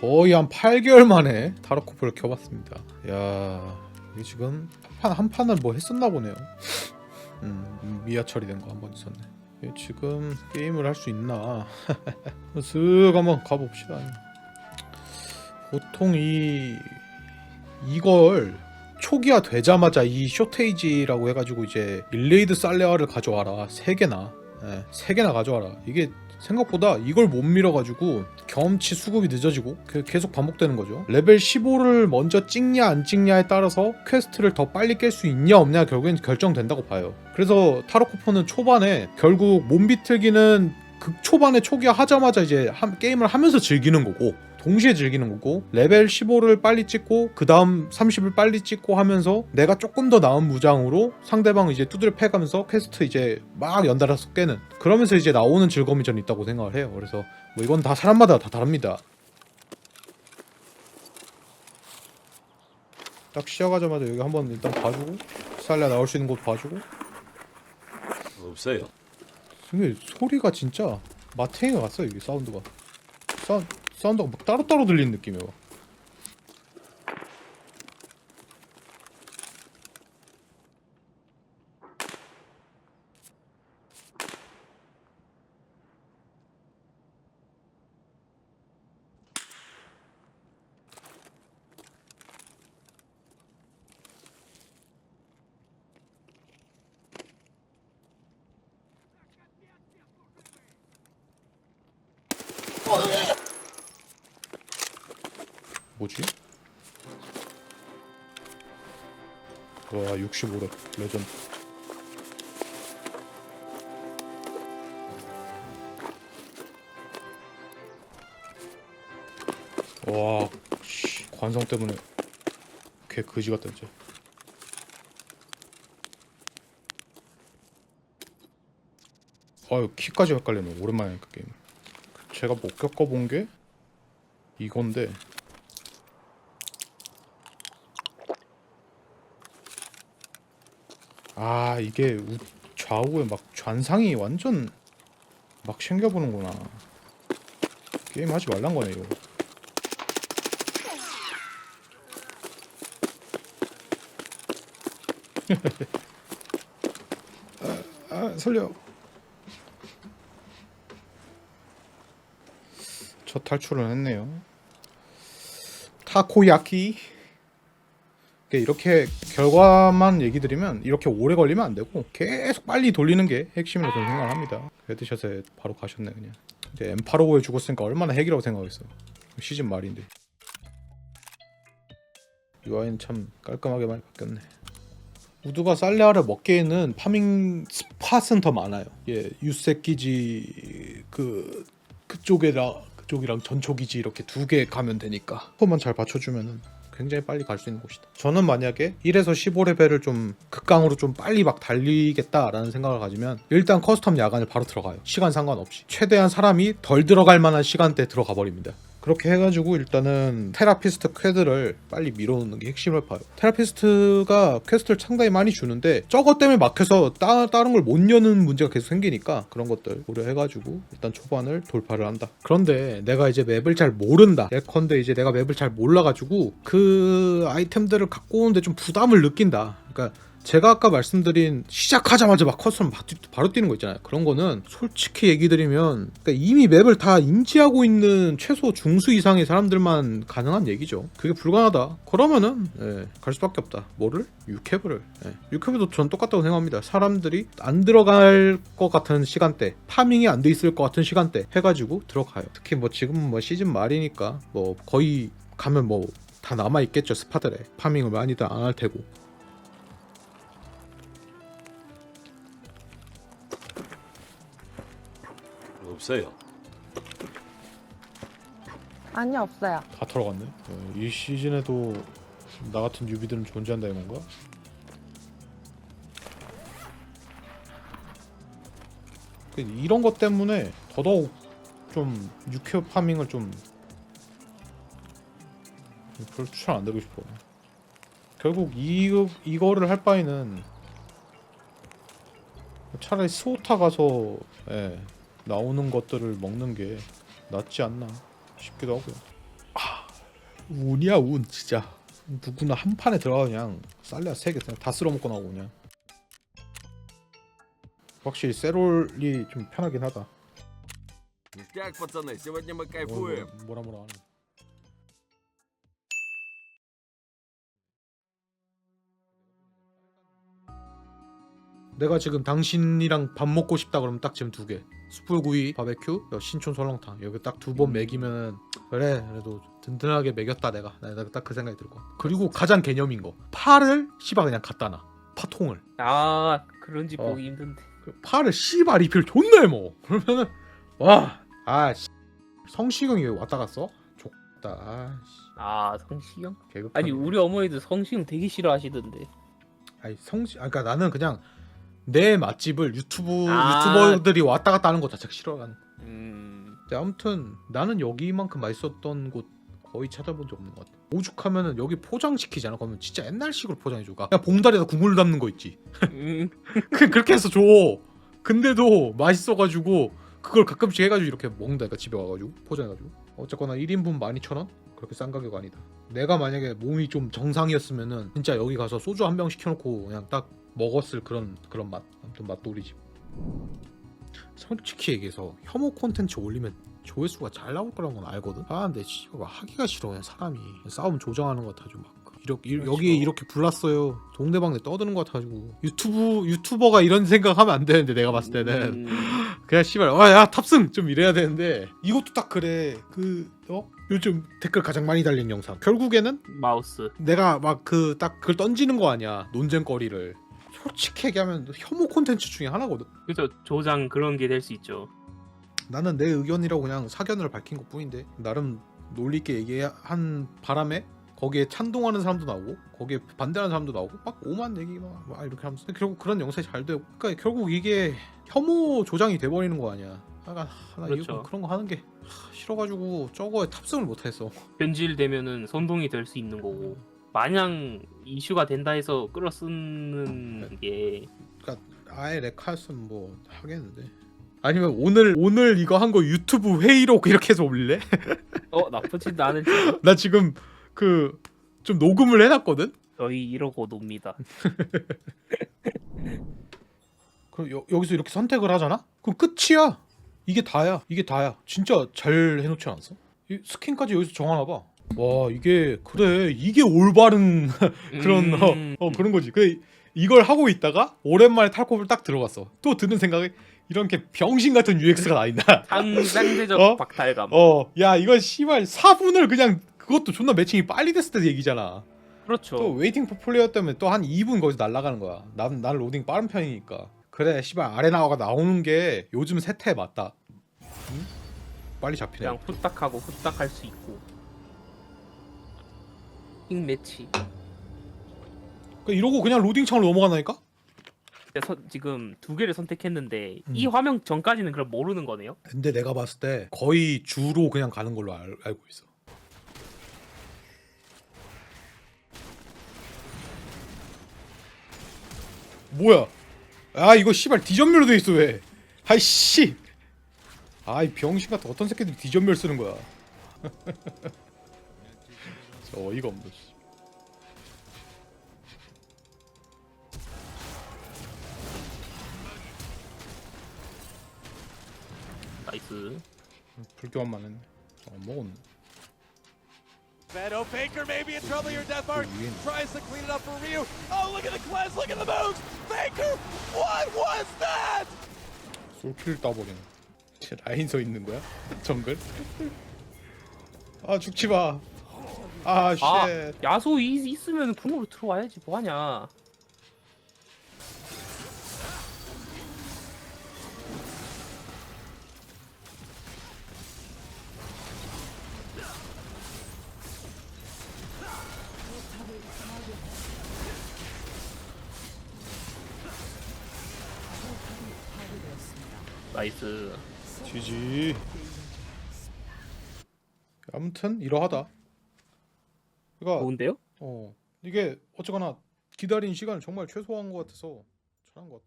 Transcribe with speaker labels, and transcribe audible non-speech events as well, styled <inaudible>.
Speaker 1: 거의 한 8개월 만에 타르코프를 켜봤습니다. 야 이게 지금 한판한 판을 뭐 했었나 보네요. 음 미아 처리된 거 한 번 있었네. 지금 게임을 할 수 있나? <laughs> 쓱 한번 가봅시다. 보통 이 이걸 초기화 되자마자 이 쇼테이지라고 해가지고 이제 일레이드 살레아를 가져와라 세 개나 예, 세 개나 가져와라 이게 생각보다 이걸 못 밀어가지고 경험치 수급이 늦어지고 그- 계속 반복되는 거죠. 레벨 15를 먼저 찍냐 안 찍냐에 따라서 퀘스트를 더 빨리 깰 수 있냐 없냐 결국엔 결정된다고 봐요. 그래서 타로코프는 초반에 결국 몸 비틀기는 극 초반에 초기화 하자마자 이제 한- 게임을 하면서 즐기는 거고 동시에 즐기는 거고 레벨 15를 빨리 찍고 그 다음 30을 빨리 찍고 하면서 내가 조금 더 나은 무장으로 상대방 이제 두드려 패가면서 퀘스트 이제 막 연달아서 깨는 그러면서 이제 나오는 즐거움이 저는 있다고 생각을 해요. 그래서 뭐 이건 다 사람마다 다 다릅니다. 딱 시작하자마자 여기 한번 일단 봐주고 살려 나올 수 있는 곳 봐주고.
Speaker 2: 없어요.
Speaker 1: 이게 소리가 진짜 마탱이가 갔어 이게 사운드가. 사운, 사운드가 막 따로따로 들리는 느낌이야 뭐지? 와 65렙 레전드. 와 씨, 관성 때문에 걔 그지 같다 진짜. 아유 키까지 헷갈리네 오랜만에 하니까 게임. 제가 못 겪어본 게 이건데 아 이게 우, 좌우에 막 좌상이 완전 막 챙겨보는구나. 게임 하지 말란 거네 이거. <laughs> 아, 아 설려 첫 탈출을 했네요. 타코야키 이렇게 결과만 얘기 드리면 이렇게 오래 걸리면 안 되고 계속 빨리 돌리는 게 핵심이라고 저는 생각을 합니다. 헤드샷에 바로 가셨네 그냥. 이제 엠파로고에 죽었으니까 얼마나 핵이라고 생각했어. 시즌 말인데. UI는 참 깔끔하게 많이 바뀌었네. 우드가 살레아를 먹기에는 파밍 스팟은 더 많아요. 예, 유세기지 그 그쪽에라 그쪽이랑 전초기지 이렇게 두 개 가면 되니까. 그것만 잘 받쳐주면은 굉장히 빨리 갈 수 있는 곳이다. 저는 만약에 1에서 15레벨을 좀 극강으로 좀 빨리 막 달리겠다라는 생각을 가지면 일단 커스텀 야간을 바로 들어가요. 시간 상관없이. 최대한 사람이 덜 들어갈 만한 시간대에 들어가 버립니다. 그렇게 해가지고 일단은 테라피스트 퀘드를 빨리 밀어놓는 게 핵심을 봐요. 테라피스트가 퀘스트를 상당히 많이 주는데 저것 때문에 막혀서 따, 다른 걸 못 여는 문제가 계속 생기니까 그런 것들 고려해가지고 일단 초반을 돌파를 한다. 그런데 내가 이제 맵을 잘 모른다. 예컨대 이제 내가 맵을 잘 몰라가지고 그 아이템들을 갖고 오는데 좀 부담을 느낀다. 그러니까 제가 아까 말씀드린 시작하자마자 막 커스텀 바- 바로 뛰는 거 있잖아요. 그런 거는 솔직히 얘기 드리면 그러니까 이미 맵을 다 인지하고 있는 최소 중수 이상의 사람들만 가능한 얘기죠. 그게 불가능하다. 그러면은 예, 갈 수밖에 없다. 뭐를? 유캐브를. 예. 유캐브도 전 똑같다고 생각합니다. 사람들이 안 들어갈 것 같은 시간대, 파밍이 안 돼 있을 것 같은 시간대 해가지고 들어가요. 특히 뭐 지금 뭐 시즌 말이니까 뭐 거의 가면 뭐 다 남아 있겠죠 스파들에 파밍을 많이들 안 할 테고
Speaker 2: 없어요.
Speaker 3: 아니 없어요.
Speaker 1: 다 털어갔네. 어, 이 시즌에도 나 같은 뉴비들은 존재한다 이건가? 그 이런 것 때문에 더더욱 좀 유쾌 파밍을 좀 별로 추천 안 드리고 싶어. 결국 이 이거를 할 바에는 차라리 스오타 가서 예, 나오는 것들을 먹는 게 낫지 않나 싶기도 하고요. 아, 운이야 운 진짜. 누구나 한 판에 들어가 그냥 쌀레야 세개 그냥 다 쓸어먹고 나오고 그냥. 확실히 세롤이 좀 편하긴 하다. 뭐라 뭐라 하네. 내가 지금 당신이랑 밥 먹고 싶다 그러면 딱 지금 두 개. 숯불구이 바베큐 여 신촌 설렁탕. 여기 딱 두 번 먹이면 그래 그래도 든든하게 먹였다 내가. 내가 딱 그 생각이 들고 그리고 가장 개념인 거. 파를 씨발 그냥 갖다 놔. 파통을.
Speaker 4: 아 그런지
Speaker 1: 어.
Speaker 4: 보기 힘든데.
Speaker 1: 그 파를 씨발 리필 존나 해먹어. 그러면은 와아 성시경이 왜 왔다 갔어? 족다 아 씨.
Speaker 4: 아 성시경?
Speaker 1: 개그
Speaker 4: 아니 우리 어머니도 성시경 되게 싫어하시던데.
Speaker 1: 아니 성시 아 그러니까 나는 그냥 내 맛집을 유튜브
Speaker 4: 아.
Speaker 1: 유튜버들이 왔다 갔다 하는 거 자체가 싫어하는
Speaker 4: 음.
Speaker 1: 근데 아무튼 나는 여기만큼 맛있었던 곳 거의 찾아본 적 없는 것 같아. 오죽하면은 여기 포장시키잖아. 그러면 진짜 옛날식으로 포장해줘 그냥 봉다리에다 국물 담는 거 있지.
Speaker 4: 음, <laughs>
Speaker 1: 그 그렇게 해서 줘. 근데도 맛있어가지고 그걸 가끔씩 해가지고 이렇게 먹는다니까 집에 와가지고 포장해가지고. 어쨌거나 1인분 12,000원? 그렇게 싼 가격 아니다. 내가 만약에 몸이 좀 정상이었으면은 진짜 여기 가서 소주 한 병 시켜놓고 그냥 딱 먹었을 그런 그런 맛 아무튼 맛돌이지. 솔직히 얘기해서 혐오 콘텐츠 올리면 조회수가 잘 나올 거라는 건 알거든? 아 근데 씨발 하기가 싫어. 그냥 사람이. 싸움 조정하는 것 같아가지고 막 이렇게
Speaker 4: 그렇죠.
Speaker 1: 여기에 이렇게 불났어요. 동네방네 떠드는 것 같아가지고. 유튜브 유튜버가 이런 생각하면 안 되는데 내가 봤을 때는.
Speaker 4: 음, <laughs>
Speaker 1: 그냥 씨발 와야 탑승! 좀 이래야 되는데. 이것도 딱 그래. 그 어? 요즘 댓글 가장 많이 달린 영상. 결국에는
Speaker 4: 마우스.
Speaker 1: 내가 막 그 딱 그걸 던지는 거 아니야. 논쟁거리를 솔직히 얘기하면 혐오 콘텐츠 중에 하나거든.
Speaker 4: 그죠 조장 그런 게 될 수 있죠.
Speaker 1: 나는 내 의견이라고 그냥 사견을 밝힌 것 뿐인데 나름 논리 있게 얘기한 바람에 거기에 찬동하는 사람도 나오고 거기에 반대하는 사람도 나오고 막 오만 얘기 막, 막 이렇게 하면서. 결국 그런 영상이 잘 되고 그러니까 결국 이게 혐오 조장이 돼버리는 거 아니야. 아, 나
Speaker 4: 그렇죠.
Speaker 1: 이거 그런 거 하는 게 하, 싫어가지고 저거에 탑승을 못했어
Speaker 4: 변질되면은 선동이 될 수 있는 거고 마냥 이슈가 된다 해서 끌어 쓰는 게
Speaker 1: 아예 레카였으면 뭐 하겠는데 아니면 오늘 오늘 이거 한 거 유튜브 회의록 이렇게 해서 올릴래? <laughs>
Speaker 4: 어 나쁘지도 않은
Speaker 1: 나 지금 그 좀 녹음을 해놨거든
Speaker 4: 저희 이러고 놉니다 <laughs>
Speaker 1: 그럼 여, 여기서 이렇게 선택을 하잖아? 그럼 끝이야. 이게 다야. 이게 다야. 진짜 잘 해놓지 않았어? 이 스킨까지 여기서 정하나 봐. 와 이게 그래 이게 올바른 <laughs> 그런
Speaker 4: 음,
Speaker 1: 어, 어 그런 거지. 그 이걸 하고 있다가 오랜만에 탈코를 딱 들어갔어. 또 드는 생각이 이렇게 병신 같은 UX가 나 있나?
Speaker 4: 상상대적
Speaker 1: 어?
Speaker 4: 박탈감
Speaker 1: 어, 야 이건 씨발 4분을 그냥 그것도 존나 매칭이 빨리 됐을 때 얘기잖아.
Speaker 4: 그렇죠
Speaker 1: 또 웨이팅 포 플레이어 때문에 또 한 2분 거기서 날아가는 거야. 난, 난 로딩 빠른 편이니까. 그래, 씨발 아레나가 나오는 게 요즘 세태에 맞다. 응? 빨리 잡히네.
Speaker 4: 그냥 후딱하고 후딱할 수 있고 킹 매치
Speaker 1: 그 이러고 그냥 로딩 창으로 넘어가나니까?
Speaker 4: 근데 서- 지금 두 개를 선택했는데
Speaker 1: 음.
Speaker 4: 이 화면 전까지는 그럼 모르는 거네요
Speaker 1: 근데 내가 봤을 때 거의 주로 그냥 가는 걸로 알, 알고 있어. 뭐야? 아 이거 씨발 디전멸로 돼 있어 왜? 아이 씨. 아이 병신 같은 어떤 새끼들이 디전멸 쓰는 거야? <laughs> 저 어이가 없네. 씨.
Speaker 4: 나이스
Speaker 1: 불교환만 했네. 안 먹었네.
Speaker 5: Beto Baker maybe in trouble here. Death Mark tries to clean it up for Ryu. Oh, look at the cleanse. Look at the moves. Baker, what was that?
Speaker 1: 솔킬 따버리네. 쟤 라인 서 있는 거야? 정글? 아 죽지 마. 아 쉣.
Speaker 4: 아 야소 이 있으면 궁으로 들어와야지 뭐하냐 나이스
Speaker 1: 지지. 아무튼 이러하다. 그러니까
Speaker 4: 좋은데요?
Speaker 1: 어 이게 어쨌거나 기다린 시간을 정말 최소화한 것 같아서 잘한 것 같더라.